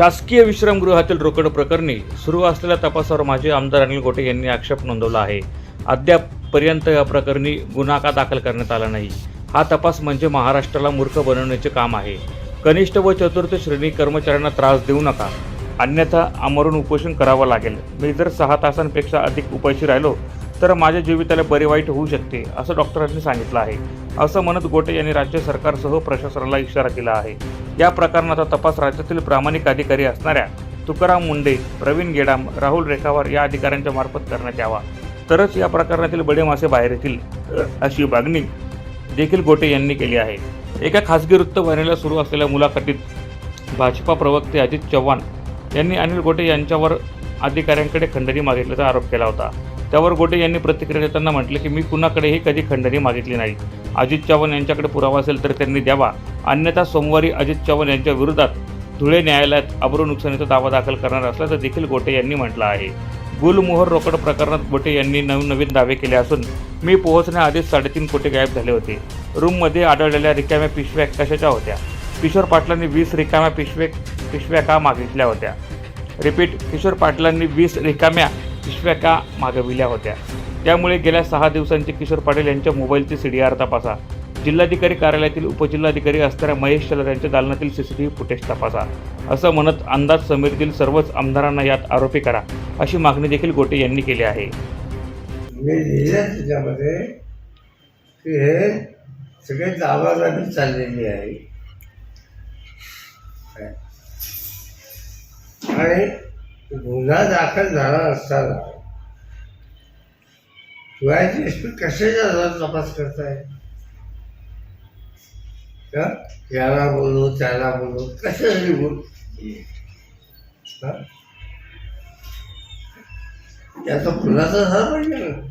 शासकीय विश्रामगृहातील रोकड प्रकरणी सुरू असलेल्या तपासावर माजी आमदार अनिल गोटे यांनी आक्षेप नोंदवला आहे. अद्यापपर्यंत या प्रकरणी गुन्हा का दाखल करण्यात आला नाही. हा तपास म्हणजे महाराष्ट्राला मूर्ख बनवण्याचे काम आहे. कनिष्ठ व चतुर्थ श्रेणी कर्मचाऱ्यांना त्रास देऊ नका. अन्यथा आमरून उपोषण करावं लागेल. मी जर सहा तासांपेक्षा अधिक उपाशी राहिलो तर माझ्या जीविताला बरे वाईट होऊ शकते असं डॉक्टरांनी सांगितलं आहे. असं म्हणत गोटे यांनी राज्य सरकारसह प्रशासनाला इशारा दिला आहे. या प्रकरणाचा तपास राज्यातील प्रामाणिक अधिकारी असणाऱ्या तुकाराम मुंडे प्रवीण गेडाम राहुल रेखावर या अधिकाऱ्यांच्या मार्फत करण्यात यावा. तरच या प्रकरणातील बडे मासे बाहेर येतील अशी मागणी देखील गोटे यांनी केली आहे. एका खासगी वृत्तवाहिनीला सुरू असलेल्या मुलाखतीत भाजपा प्रवक्ते अजित चव्हाण यांनी अनिल गोटे यांच्यावर अधिकाऱ्यांकडे खंडणी मागितल्याचा आरोप केला होता. त्यावर गोटे यांनी प्रतिक्रिया देताना म्हटले की मी कुणाकडेही कधी खंडणी मागितली नाही. अजित चव्हाण यांच्याकडे पुरावा असेल तर त्यांनी द्यावा. अन्यथा सोमवारी अजित चव्हाण यांच्या विरोधात धुळे न्यायालयात अब्रू नुकसानीचा दावा दाखल करणार असल्याचं देखील गोटे यांनी म्हटलं आहे. गुलमोहर रोकड प्रकरणात गोटे यांनी नवनवीन दावे केले असून मी पोहोचण्याआधीच साडेतीन कोटी गायब झाले होते. रूममध्ये आढळलेल्या रिकाम्या पिशव्या कशाच्या होत्या? किशोर पाटलांनी वीस रिकाम्या पिशवे पिशव्या का मागितल्या होत्या? रिपीट किशोर पाटलांनी वीस रिकाम्या पिशव्या का मागविल्या होत्या? त्यामुळे गेल्या सहा दिवसांचे किशोर पाटील यांच्या मोबाईलचे सी डी आर तपासा. जिल्हाधिकारी कार्यालयातील उपजिल्हाधिकारी असणाऱ्या महेश शलर यांच्या दालनातील C C T V footage तपासा. असं म्हणत अंदाज समितीतील सर्वच आमदारांना यात आरोपी करा अशी मागणी देखील गोटे यांनी केली आहे. मी लिहिलं त्याच्यामध्ये की हे सगळे दावादाबी चाललेली आहे. आणि गुन्हा दाखल झाला असताना शिवायची एस पी कशाच्या तपास करताय? याला बोलू त्याला बोलू? कशासाठी बोलू त्याचा खुलासा झाला पाहिजे ना.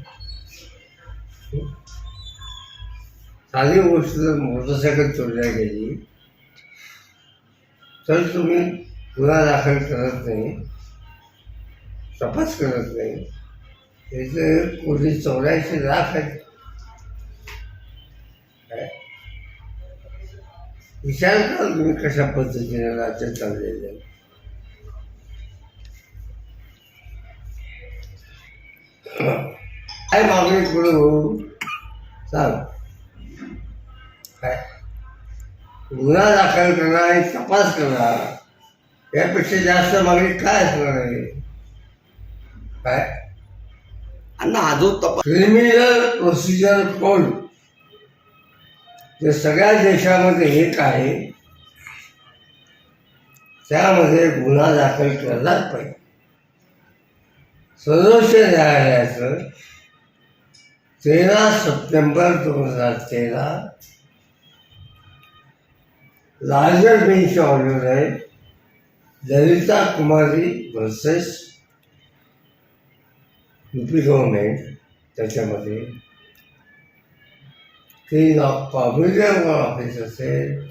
साधी गोष्ट जर मोटरसायकल चोरल्या गेली तर तुम्ही गुन्हा दाखल करत नाही. तपास करत नाही. त्याचे कोणी चौऱ्याऐंशी लाख आहेत. विचार करा तुम्ही कशा पद्धतीने राज्य चाललेलं आहे. काय मागणी पुढे होऊ? सांग. काय? गुन्हा दाखल करणार आणि तपास करणार. यापेक्षा जास्त मागणी काय असणार आहे? काय? अण्णा हा जो तपास क्रिमिनल प्रोसिजर कोड जे सगळ्या देशामध्ये एक आहे. त्यामध्ये गुन्हा दाखल करलाच पाहिजे. सर्वोच्च न्यायालयाचं तेरा सप्टेंबर दोन हजार तेरा लार्जर बेंच ऑर्डर आहे ललिता कुमारी वर्सेस युपी नये त्याच्यामध्ये. ते पब्लिक ऑफिस असेल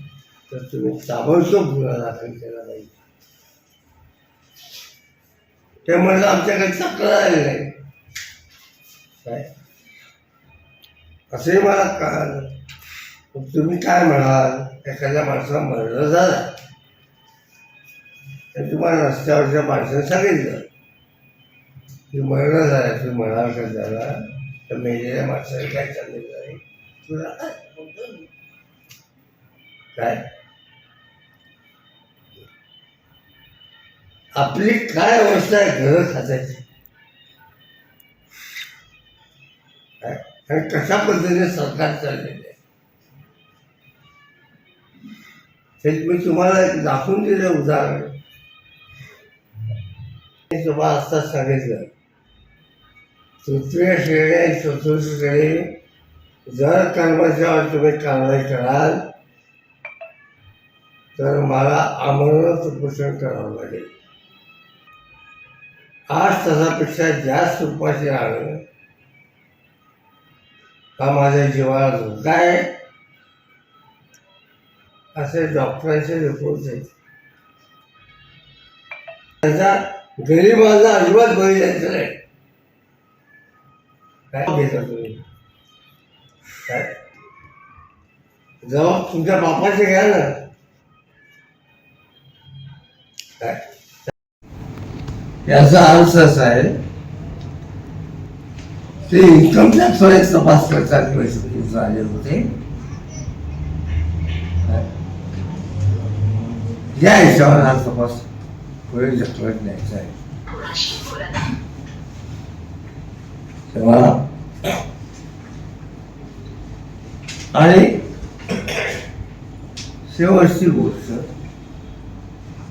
तर तुम्ही ताबडतोब गुन्हा दाखल केला पाहिजे ते म्हणलं आमच्याकडे तक्रार आली नाही काय? असंही मला कळालं. मग तुम्ही काय म्हणाल? एखाद्या माणसाला मर्डर झाला. तर तुम्हाला रस्त्यावरच्या माणसाने सांगितलं. तू मर्डर झाला तू म्हणाल का झाला? तर मेलेल्या माणसाला काय सांगितलं आहे तुला काय आपली काय अवस्था आहे? घर खात्याची काय? आणि कशा पद्धतीने सरकार चाललेलं आहे? हे मी तुम्हाला एक दाखवून दिलं उदाहरण. तुम्हाला असताच सांगितलं. तृतीय श्रेणी आणि चतुर्थ श्रेणी जर कर्मचाऱ्यावर तुम्ही कारवाई कराल तर मला आमरण उपोषण करावं लागेल. आठ तासापेक्षा जास्त उपाशी राहणं हा माझ्या जीवाला धोका आहे. असे डॉक्टरांचे रिपोर्ट आहेत. त्याचा गरीब माझा अजिबात बळी द्यायचं नाही. काय घेता तुम्ही काय? जबाब तुमच्या बापाचे घ्या ना. काय? याचा अर्थ असा आहे ते इन्कम टॅक्स टॅक्सवर तपास करतात पैसे आले होते. या हिशोबाने हा तपास पुढे ढकलत न्यायचा आहे? तेव्हा आणि शेवटची गोष्ट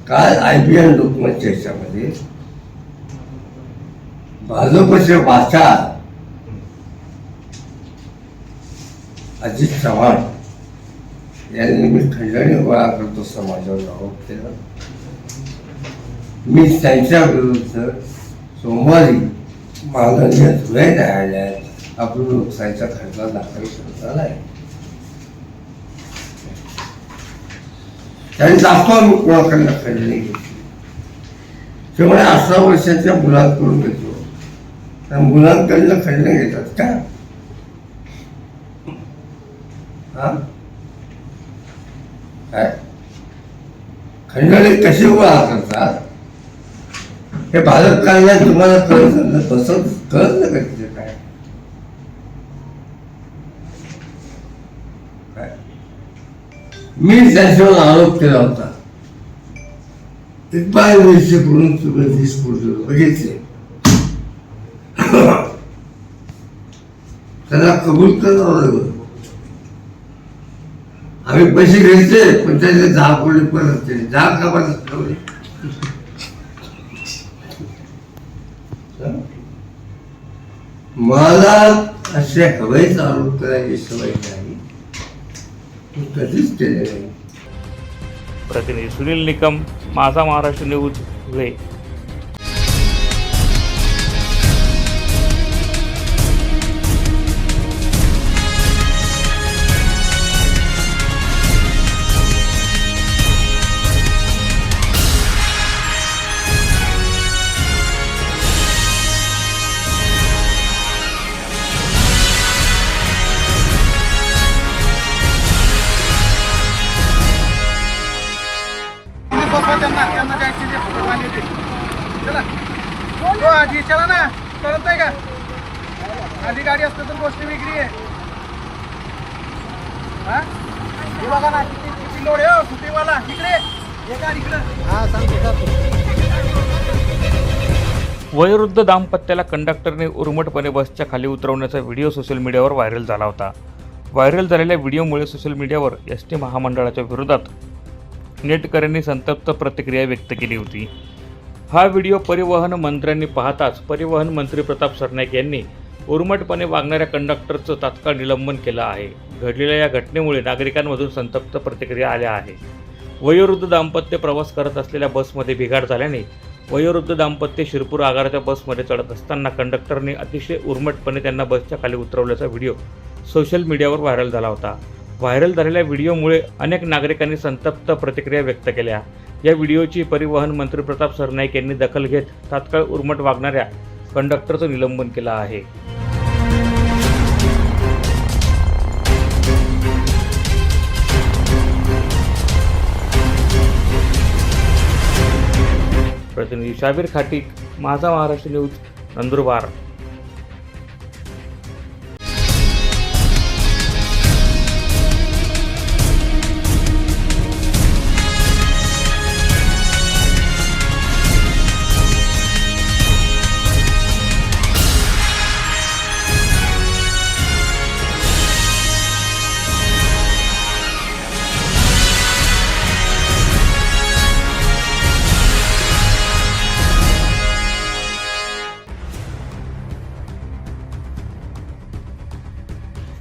काल आय पी एल लोकमतच्या याच्यामध्ये भाजपचे वाचार अजित चव्हाण यांनी मी खंडणी गोळा करतो समाजावर आरोप केला. मी त्यांच्या विरुद्ध सोमवारी माननीय धुळे न्यायालयात आपण लोकशाहीचा खटला दाखल करणार त्यांनी दाखवा मी कोणाकडनं खंडणी घेतली. त्यामुळे अठरा वर्षाच्या मुलांकडून घेतो. त्या मुलांकडनं खंडणी घेतात का? हा? काय? खंडणी कशी गोळा करतात? हे भारत काढण्यात तुम्हाला कळत ना तसं कळत ना का तिथे काय? मी त्याच्यावर आरोप केला होता. इक्बाल मिरची करून तुम्ही वीस कोटी रुपये घेतले. त्याला कबूल करावं लागलं आम्ही पैसे घेतले पण त्याचे दहा कोटी परत केले. दहा का परत ठेवले मला असे हवेच आरोप करायची सवय नाही. मी कधीच केले नाही. प्रतिनिधी सुनील निकम माझा महाराष्ट्र न्यूज धुळे वृद्ध दाम्पत्याला कंडक्टरने उर्मटपणे बसच्या खाली उतरवण्याचा व्हिडिओ सोशल मीडियावर व्हायरल झाला होता. व्हायरल झालेल्या व्हिडिओमुळे सोशल मीडियावर एस टी महामंडळाच्या विरोधात नेटकऱ्यांनी संतप्त प्रतिक्रिया व्यक्त केली होती. हा व्हिडिओ परिवहन मंत्र्यांनी पाहताच परिवहन मंत्री प्रताप सरनाईक यांनी उर्मटपणे वागणाऱ्या कंडक्टरचं तात्काळ निलंबन केलं आहे. घडलेल्या या घटनेमुळे नागरिकांमधून संतप्त प्रतिक्रिया आल्या आहे. वयोवृद्ध दाम्पत्य प्रवास करत असलेल्या बसमध्ये बिघाड झाल्याने वयोवृद्ध दाम्पत्य शिरपूर आगाराच्या बसमध्ये चढत असताना कंडक्टरने अतिशय उर्मटपणे त्यांना बसच्या खाली उतरवल्याचा व्हिडिओ सोशल मीडियावर व्हायरल झाला होता. व्हायरल झालेल्या व्हिडिओमुळे अनेक नागरिकांनी संतप्त प्रतिक्रिया व्यक्त केल्या. या व्हिडिओची परिवहन मंत्री प्रताप सरनाईक यांनी दखल घेत तात्काळ उर्मट वागणाऱ्या कंडक्टरचं निलंबन केलं आहे. शाबीर खाटीक माझा महाराष्ट्र न्यूज नंदुरबार.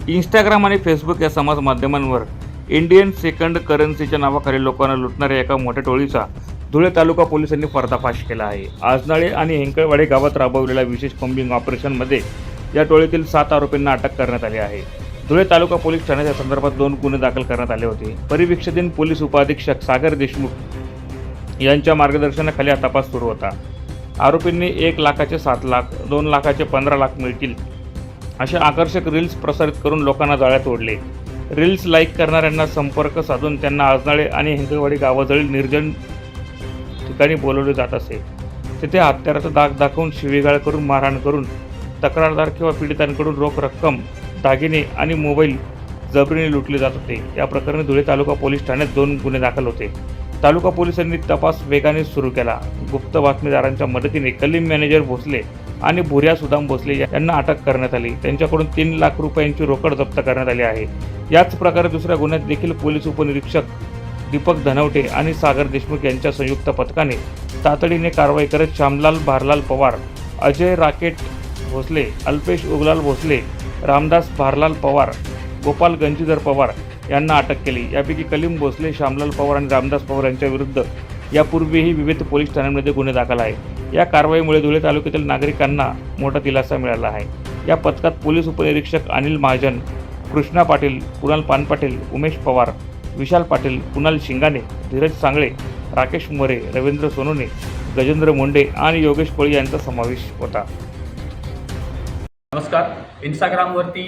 इंस्टाग्राम आणि फेसबुक या समाज माध्यमांवर इंडियन सेकंड करन्सीच्या नावाखाली लोकांना लुटणाऱ्या एका मोठ्या टोळीचा धुळे तालुका पोलिसांनी पर्दाफाश केला आहे. आजनाळे आणि हेंकळवाडे गावात राबवलेल्या विशेष कॉम्बिंग ऑपरेशनमध्ये या टोळीतील सात आरोपींना अटक करण्यात आली आहे. धुळे तालुका पोलीस ठाण्यात या संदर्भात दोन गुन्हे दाखल करण्यात आले होते. परिवीक्षाधीन पोलीस उपाधीक्षक सागर देशमुख यांच्या मार्गदर्शनाखाली हा तपास सुरू होता. आरोपींनी एक लाखाचे सात लाख दोन लाखाचे पंधरा लाख मिळतील अशा आकर्षक रील्स प्रसारित करून लोकांना जाळ्यात ओढले. रील्स लाईक करणाऱ्यांना संपर्क साधून त्यांना आजनाळे आणि हिंदवाडी गावाजवळील निर्जन ठिकाणी बोलवले जात असे. तिथे हत्याराचा दाग दाखवून शिवीगाळ करून मारहाण करून तक्रारदार किंवा पीडितांकडून रोख रक्कम दागिने आणि मोबाईल जबरीने लुटले जात होते. या प्रकरणी धुळे तालुका पोलीस ठाण्यात दोन गुन्हे दाखल होते. तालुका पोलिसांनी तपास वेगाने सुरू केला. गुप्त बातमीदारांच्या मदतीने कलीम मॅनेजर भोसले आणि भुऱ्या सुदाम भोसले यांना अटक करण्यात आली. त्यांच्याकडून तीन लाख रुपयांची रोकड जप्त करण्यात आली आहे. याच प्रकारे दुसऱ्या गुन्ह्यात देखील पोलीस उपनिरीक्षक दीपक धनवटे आणि सागर देशमुख यांच्या संयुक्त पथकाने तातडीने कारवाई करत श्यामलाल भारलाल पवार अजय राकेट भोसले अल्पेश उगलाल भोसले रामदास भारलाल पवार गोपाल गंजीधर पवार यांना अटक केली. यापैकी कलीम भोसले श्यामलाल पवार आणि रामदास पवार यांच्या विरुद्ध यापूर्वीही विविध पोलीस ठाण्यांमध्ये गुन्हे दाखल आहे या कारवाईमुळे धुळे तालुक्यातील नागरिकांना मोठा दिलासा मिळाला आहे. या पथकात पोलीस उपनिरीक्षक अनिल महाजन कृष्णा पाटील कुणाल पानपाटील उमेश पवार विशाल पाटील कुणाल शिंगाने धीरज सांगळे राकेश मोरे रवींद्र सोनोने गजेंद्र मुंडे आणि योगेश कोळी यांचा समावेश होता. नमस्कार. इंस्टाग्रामवरती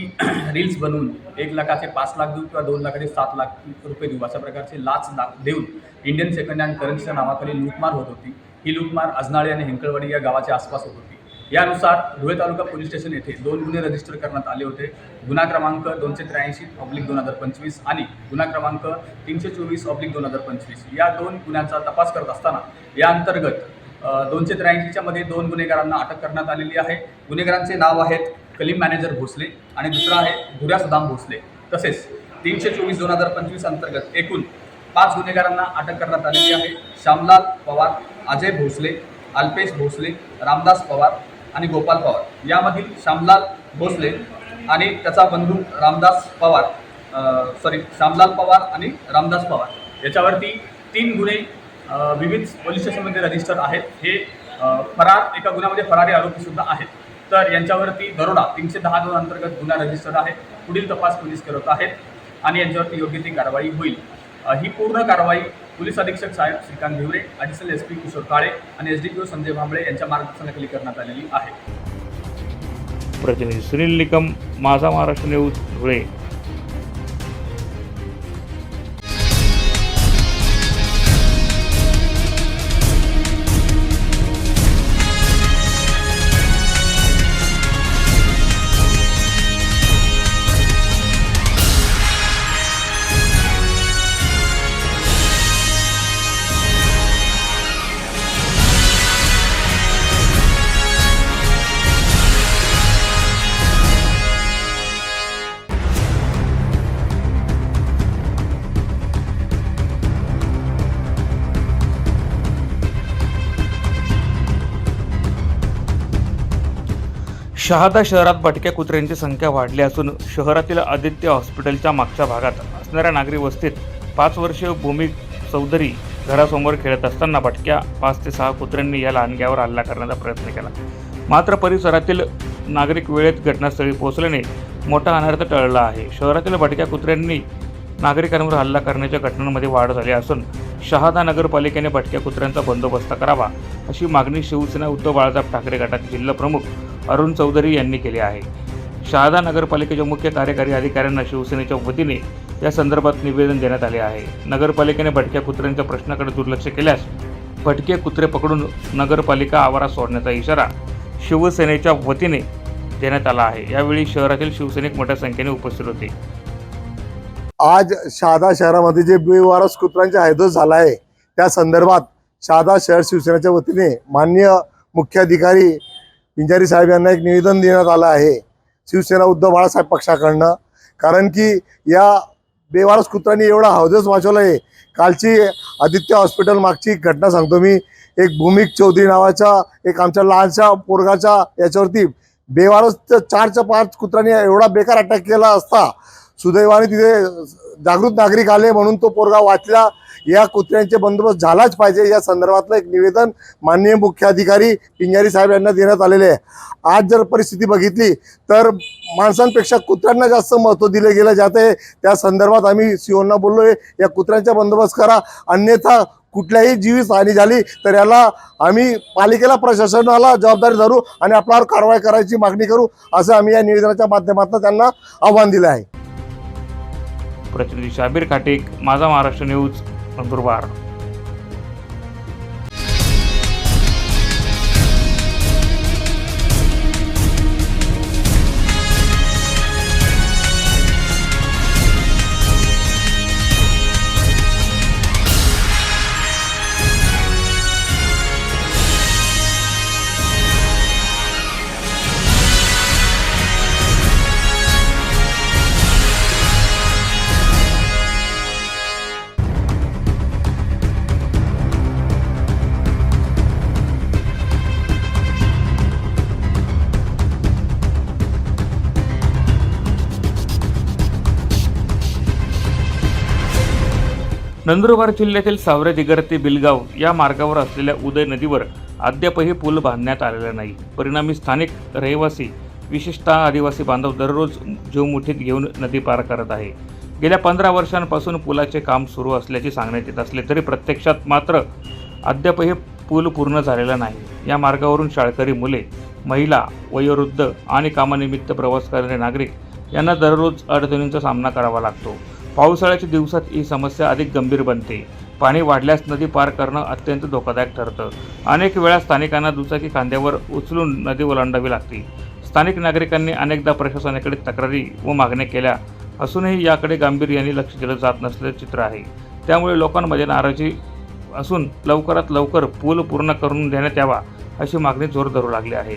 रील्स बनवून एक लाखाचे पाच लाख देऊ किंवा दोन लाखाचे सात लाख रुपये देऊ अशा प्रकारचे लाच देऊन इंडियन सेकंड हँड करन्सीच्या नावाखाली लूटमार होत होती. ही लूटमार अजनाळे आणि हिंकळवाडी या गावाच्या आसपास होत होती. यानुसार धुळे तालुका पोलीस स्टेशन येथे दोन गुन्हे रजिस्टर करण्यात आले होते. गुन्हा क्रमांक दोनशे त्र्याऐंशी ऑब्लिक दोन हजार पंचवीस आणि गुन्हा क्रमांक तीनशे चोवीस ऑब्लिक दोन हजार पंचवीस. या दोन गुन्ह्यांचा तपास करत असताना या अंतर्गत दोनशे त्र्याऐंशीच्या मध्ये दोन गुन्हेगारांना अटक करण्यात आलेली आहे. गुन्हेगारांचे नाव आहेत कलीम मॅनेजर भोसले आणि दुसरा आहे भुऱ्या सुदाम भोसले. तसेच तीनशे चोवीस दोन हजार पंचवीस अंतर्गत एकूण पाच गुन्हेगारांना अटक करण्यात आलेली आहे. श्यामलाल पवार अजय भोसले अल्पेश भोसले रामदास पवार आणि गोपाल पवार. यामधील श्यामलाल भोसले आणि त्याचा बंधू रामदास पवार सॉरी श्यामलाल पवार आणि रामदास पवार. याच्यावरती तीन गुन्हे विविध पोलीस स्टेशनमध्ये रजिस्टर आहेत. हे फरार एका गुन्ह्यामध्ये फरारी आरोपीसुद्धा आहेत. तर यांच्यावरती दरोडा तीनशे दहा दोन अंतर्गत गुन्हा रजिस्टर आहे. पुढील तपास पोलीस करत आहेत आणि यांच्यावरती योग्य ती कारवाई होईल. ही पूर्ण कारवाई पोलीस अधीक्षक साहेब Shrikant Bhiware additional S P Kishor Kale आणि S D P O Sanjay Bhambale यांच्या मार्गदर्शनाखाली करण्यात आलेली आहे. प्रतिनिधी सुनील निकम माझा महाराष्ट्र न्यूज धुळे. शहादा शहरात भटक्या कुत्र्यांची संख्या वाढली असून शहरातील आदित्य हॉस्पिटलच्या मागच्या भागात असणाऱ्या नागरी वस्तीत पाच वर्षीय भूमी चौधरी घरासमोर खेळत असताना भटक्या पाच ते सहा कुत्र्यांनी या लहानग्यावर हल्ला करण्याचा प्रयत्न केला. मात्र परिसरातील नागरिक वेळेत घटनास्थळी पोहोचल्याने मोठा अनर्थ टळला आहे. शहरातील भटक्या कुत्र्यांनी नागरिकांवर हल्ला करण्याच्या घटनांमध्ये वाढ झाली असून शहादा नगरपालिकेने भटक्या कुत्र्यांचा बंदोबस्त करावा अशी मागणी शिवसेना उद्धव बाळासाहेब ठाकरे गटात जिल्हा प्रमुख अरुण चौधरी यांनी केली आहे. शहादा नगरपालिकेच्या मुख्य कार्यकारी अधिकाऱ्यांना शिवसेनेच्या वतीने या संदर्भात निवेदन देण्यात आले आहे. नगरपालिकेने भटक्या कुत्र्यांच्या प्रश्नाकडे दुर्लक्ष केल्यास भटके कुत्रे पकडून नगरपालिका आवारात सोडण्याचा इशारा शिवसेनेच्या वतीने देण्यात आला आहे. यावेळी शहरातील शिवसैनिक मोठ्या संख्येने उपस्थित होते. आज शहादा शहरामध्ये जे बेवारस कुत्र्यांचा हैदोस झाला आहे त्या संदर्भात शहादा शहर शिवसेनेच्या वतीने माननीय मुख्याधिकारी पिंजारी साहेब यांना एक निवेदन देण्यात आलं आहे. शिवसेना उद्धव बाळासाहेब पक्षाकडनं. कारण की या बेवारस कुत्र्यांनी एवढा हौदेच वाचवला आहे कालची आदित्य हॉस्पिटल मागची घटना सांगतो मी. एक भूमिक चौधरी नावाच्या एक आमच्या लहानशा पोरगाच्या याच्यावरती बेवारस चारच्या पाच कुत्र्यांनी एवढा बेकार अटॅक केला असता. सुदैवाने तिथे जागृत नागरिक आले म्हणून तो पोरगा वाचला. या कुत्र्यांचे बंदोबस्त झालाच पाहिजे. या संदर्भातलं एक निवेदन माननीय मुख्याधिकारी पिंजारी साहेब यांना देण्यात आलेले आहे. आज जर परिस्थिती बघितली तर माणसांपेक्षा कुत्र्यांना जास्त महत्त्व दिले गेलं जात आहे. त्या संदर्भात आम्ही सीओंना आहे या कुत्र्यांचा बंदोबस्त करा. अन्यथा कुठल्याही जीवित हानी झाली तर याला आम्ही पालिकेला प्रशासनाला जबाबदारी धरू आणि आपल्यावर कारवाई करायची मागणी करू असं आम्ही या निवेदनाच्या माध्यमातून त्यांना आव्हान दिलं आहे. प्रतिनिधी शाबीर खाटेक माझा महाराष्ट्र न्यूज नंदुरबार नंदुरबार जिल्ह्यातील सावरे दिगर ते बिलगाव या मार्गावर असलेल्या उदय नदीवर अद्यापही पूल बांधण्यात आलेला नाही. परिणामी स्थानिक रहिवासी विशेषतः आदिवासी बांधव दररोज जीव मुठीत घेऊन नदी पार करत आहे. गेल्या पंधरा वर्षांपासून पुलाचे काम सुरू असल्याचे सांगण्यात येत असले तरी प्रत्यक्षात मात्र अद्यापही पूल पूर्ण झालेला नाही. या मार्गावरून शाळकरी मुले महिला वयोवृद्ध आणि कामानिमित्त प्रवास करणारे नागरिक यांना दररोज अडचणींचा सामना करावा लागतो. पावसाळ्याच्या दिवसात ही समस्या अधिक गंभीर बनते. पाणी वाढल्यास नदी पार करणं अत्यंत धोकादायक ठरतं. अनेक वेळा स्थानिकांना दुचाकी खांद्यावर उचलून नदी ओलांडावी लागते. स्थानिक नागरिकांनी अनेकदा प्रशासनाकडे तक्रारी व मागण्या केल्या. असूनही याकडे गांभीर्याने लक्ष दिलं जात नसल्याचं चित्र आहे. त्यामुळे लोकांमध्ये नाराजी असून लवकरात लवकर पूल पूर्ण करून देण्यात यावा अशी मागणी जोर धरू लागली आहे.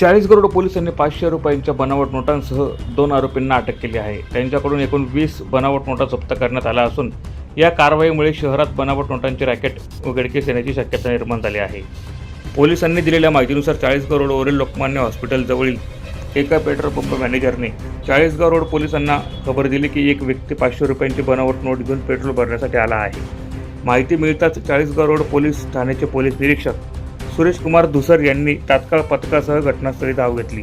चाळीस करोड पोलिसांनी पाचशे रुपयांच्या बनावट नोटांसह दोन आरोपींना अटक केली आहे. त्यांच्याकडून एकूण वीस बनावट नोटा जप्त करण्यात आल्या असून या कारवाईमुळे शहरात बनावट नोटांचे रॅकेट उघडकीस येण्याची शक्यता निर्माण झाली आहे. पोलिसांनी दिलेल्या माहितीनुसार चाळीस रोडवरील लोकमान्य हॉस्पिटलजवळील एका पेट्रोल पंप मॅनेजरने चाळीसगाव रोड पोलिसांना खबर दिली की एक व्यक्ती पाचशे रुपयांची बनावट नोट घेऊन पेट्रोल भरण्यासाठी आला आहे. माहिती मिळताच चाळीसगाव रोड पोलीस ठाण्याचे पोलीस निरीक्षक सुरेश कुमार धुसर यांनी तात्काळ पथकासह घटनास्थळी धाव घेतली.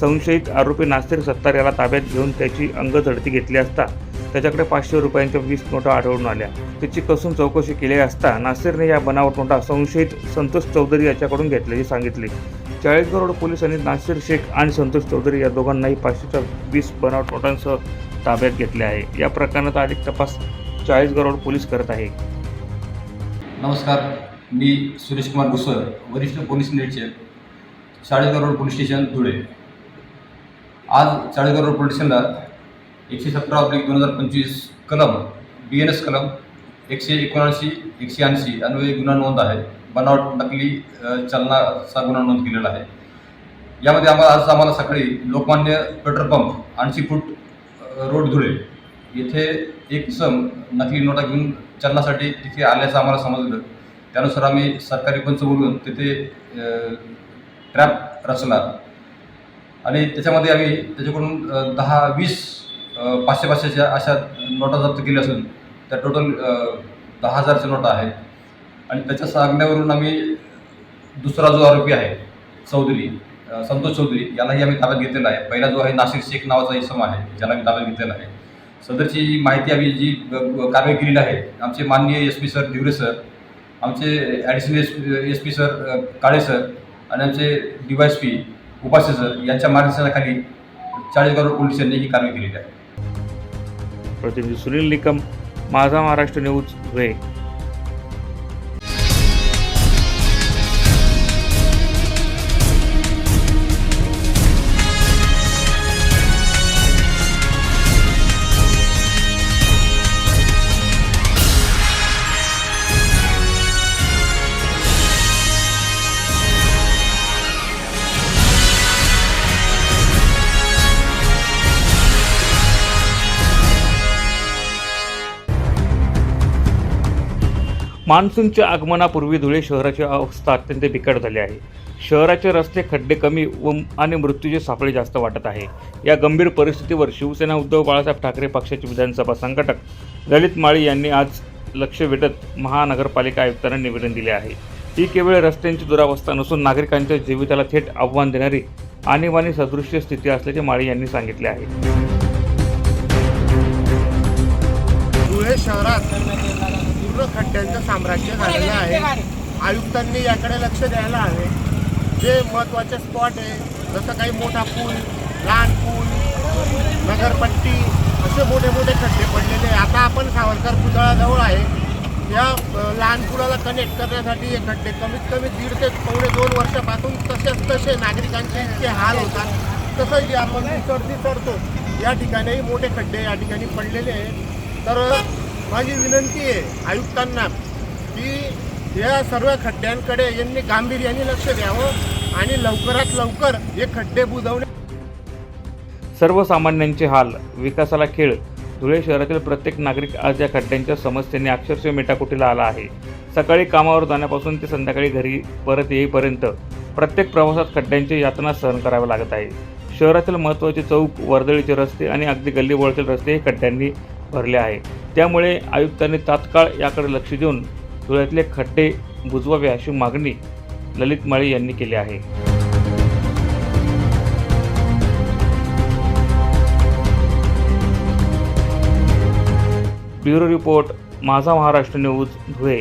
संशयित आरोपी नासिर सत्तार याला ताब्यात घेऊन त्याची अंग झडती घेतली असता त्याच्याकडे पाचशे रुपयांच्या वीस नोटा आढळून आल्या. त्याची कसून चौकशी केली असता नासिरने या बनावट नोटा संशयित संतोष चौधरी याच्याकडून घेतल्याचे सांगितले. चाळीसगाव रोड पोलिसांनी नासिर शेख आणि संतोष चौधरी या दोघांनाही पाचशेच्या वीस बनावट नोटांसह ताब्यात घेतले आहे. या प्रकरणाचा अधिक तपास चाळीसगाव रोड पोलीस करत आहे. नमस्कार. मी सुरेश कुमार घुसर वरिष्ठ पोलीस निरीक्षक Chalisgaon road police station Dhule. आज चाळीसगाव रोड पोलीस स्टेशनला एकशे सतरा ऑब्लिक दोन हजार पंचवीस कलम बी एन एस कलम एकशे एकोणऐंशी एकशे ऐंशी अन्वये गुन्हा नोंद आहे बनावट नकली चालनाचा चलनाचा गुन्हा नोंद केलेला आहे. यामध्ये आम्हाला आज आम्हाला सकाळी लोकमान्य पेट्रोल पंप ऐंशी फूट रोड धुळे येथे एक सम नकली नोटा घेऊन चलनासाठी तिथे आल्याचं आम्हाला समजलं. त्यानुसार आम्ही सरकारी पंच बोलून तिथे ट्रॅप रचला आणि त्याच्यामध्ये आम्ही त्याच्याकडून दहा वीस पाचशे पाचशेच्या अशा नोटा जप्त केल्या असून त्या टोटल दहा हजारच्या नोटा आहेत. आणि त्याच्या सांगण्यावरून आम्ही दुसरा जो आरोपी आहे चौधरी संतोष चौधरी यालाही आम्ही ताब्यात घेतलेला आहे. पहिला जो आहे नाशिक शेख नावाचा इसम आहे ज्याला मी ताब्यात घेतलेला आहे. सदरची जी माहिती आम्ही जी अ, कारवाई केलेली आहे आमचे माननीय S P sir Diware sir आमचे additional S S P sir Kale sir आणि आमचे D Y S P Upasya sir यांच्या मार्गदर्शनाखाली चाळीसगाव करोड पोलीस यांनी ही कारवाई केलेली आहे. प्रतिनिधी सुनील निकम माझा महाराष्ट्र न्यूज वे मान्सूनच्या आगमनापूर्वी धुळे शहराची अवस्था अत्यंत बिकट झाली आहे. शहराचे रस्ते खड्डे कमी व आणि मृत्यूचे सापळे जास्त वाटत आहे. या गंभीर परिस्थितीवर शिवसेना उद्धव बाळासाहेब ठाकरे पक्षाचे विधानसभा संघटक ललित माळी यांनी आज लक्ष वेधत महानगरपालिका आयुक्तांना निवेदन दिले आहे. ही केवळ रस्त्यांची दुरावस्था नसून नागरिकांच्या जीविताला थेट आव्हान देणारी आणीबाणी सदृश्य स्थिती असल्याचे माळी यांनी सांगितले आहे. धुळे शहरात पूर्ण खड्ड्यांचं साम्राज्य झालेलं आहे. आयुक्तांनी याकडे लक्ष द्यायला हवे जे महत्त्वाचे स्पॉट आहे जसं काही मोठा पूल लहान पूल नगरपट्टी असे मोठे मोठे खड्डे पडलेले आता आपण सावरकर पुतळाजवळ आहे. या लहान पुलाला कनेक्ट करण्यासाठी हे खड्डे कमीत कमी दीड ते पावणे दोन वर्षापासून तसेच तसे नागरिकांचे इतके हाल होतात. तसं जे आपण चढती चढतो या ठिकाणीही मोठे खड्डे या ठिकाणी पडलेले आहेत तर माझी विनंती आहे आयुक्तांना की या सर्व खड्ड्यांकडे यांनी गांभीर्याने लक्ष द्यावं आणि लवकरात लवकर हे खड्डे बुजवणे. सर्वसामान्यांचे हाल विकासाला खेळ. धुळे शहरातील प्रत्येक नागरिक आज या खड्ड्यांच्या समस्येने अक्षरशः मेटाकुटीला आला आहे. सकाळी कामावर जाण्यापासून ते संध्याकाळी घरी परत येईपर्यंत प्रत्येक प्रवासात खड्ड्यांची यातना सहन कराव्या लागत आहे. शहरातील महत्त्वाचे चौक वर्दळीचे रस्ते आणि अगदी गल्लीबोळातील रस्ते हे खड्ड्यांनी भरले आहे. त्यामुळे आयुक्तांनी तात्काळ याकडे लक्ष देऊन धुळ्यातले खड्डे बुजवावे अशी मागणी ललित माळे यांनी केली आहे. ब्युरो रिपोर्ट माझा महाराष्ट्र न्यूज धुळे.